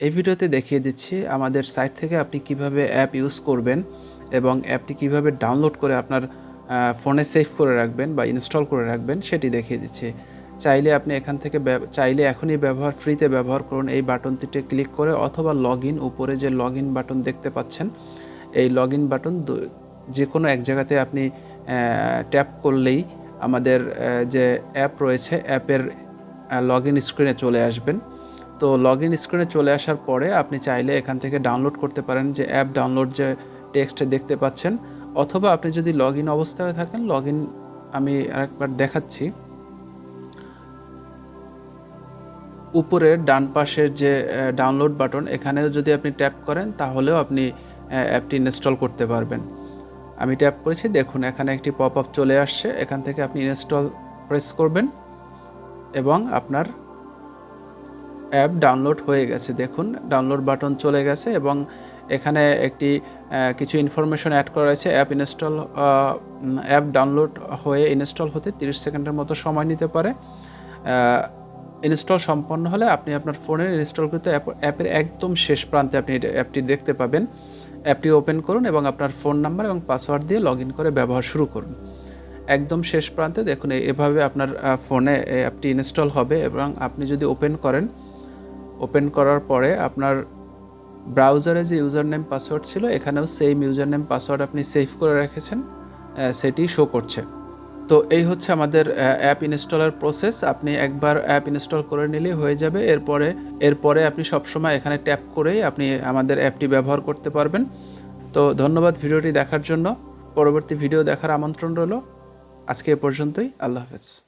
এই ভিডিওতে দেখিয়ে দিচ্ছি আমাদের সাইট থেকে আপনি কীভাবে অ্যাপ ইউজ করবেন এবং অ্যাপটি কীভাবে ডাউনলোড করে আপনার ফোনে সেভ করে রাখবেন বা ইনস্টল করে রাখবেন সেটি দেখিয়ে দিচ্ছি। চাইলে আপনি এখান থেকে চাইলে এখনই ব্যবহার, ফ্রিতে ব্যবহার করুন এই বাটনটিতে ক্লিক করে অথবা লগ ইন উপরে যে লগ ইন বাটন দেখতে পাচ্ছেন, এই লগ ইন বাটন যে কোনো এক জায়গাতে আপনি ট্যাপ করলেই আমাদের যে অ্যাপ রয়েছে, অ্যাপের লগ ইন স্ক্রিনে চলে আসবেন। তো লগ ইন স্ক্রিনে চলে আসার পরে আপনি চাইলে এখান থেকে ডাউনলোড করতে পারেন যে অ্যাপ ডাউনলোড যে টেক্সট দেখতে পাচ্ছেন, অথবা আপনি যদি লগ ইন অবস্থায় থাকেন লগ ইন আমি আরেকবার দেখাচ্ছি। উপরের ডান পাশের যে ডাউনলোড বাটন এখানেও যদি আপনি ট্যাপ করেন, তাহলেও আপনি অ্যাপটি ইনস্টল করতে পারবেন। আমি ট্যাপ করেছি, দেখুন এখানে একটি পপ আপ চলে আসছে, এখান থেকে আপনি ইনস্টল প্রেস করবেন এবং আপনার অ্যাপ ডাউনলোড হয়ে গেছে। দেখুন, ডাউনলোড বাটন চলে গেছে এবং এখানে একটি কিছু ইনফরমেশন অ্যাড করা হয়েছে অ্যাপ ইনস্টল অ্যাপ ডাউনলোড হয়ে ইনস্টল হতে 30 সেকেন্ডের মতো সময় নিতে পারে। ইনস্টল সম্পন্ন হলে আপনি আপনার ফোনের ইনস্টলকৃত অ্যাপ অ্যাপের একদম শেষ প্রান্তে আপনি অ্যাপটি দেখতে পাবেন। অ্যাপটি ওপেন করুন এবং আপনার ফোন নাম্বার এবং পাসওয়ার্ড দিয়ে লগ করে ব্যবহার শুরু করুন। একদম শেষ প্রান্তে দেখুন, এভাবে আপনার ফোনে অ্যাপটি ইনস্টল হবে এবং আপনি যদি ওপেন করেন ওপেন করার পরে আপনার ব্রাউজারে যে ইউজার নেম পাসওয়ার্ড ছিল, এখানেও সেম ইউজার নেম পাসওয়ার্ড আপনি সেভ করে রেখেছেন সেটি শো করছে। তো এই হচ্ছে আমাদের অ্যাপ ইনস্টলের প্রসেস আপনি একবার অ্যাপ ইনস্টল করে নিলেই হয়ে যাবে। এরপরে এরপরে আপনি সবসময় এখানে ট্যাপ করেই আপনি আমাদের অ্যাপটি ব্যবহার করতে পারবেন। তো ধন্যবাদ ভিডিওটি দেখার জন্য। পরবর্তী ভিডিও দেখার আমন্ত্রণ রইল। আজকে এ পর্যন্তই। আল্লাহ হাফেজ।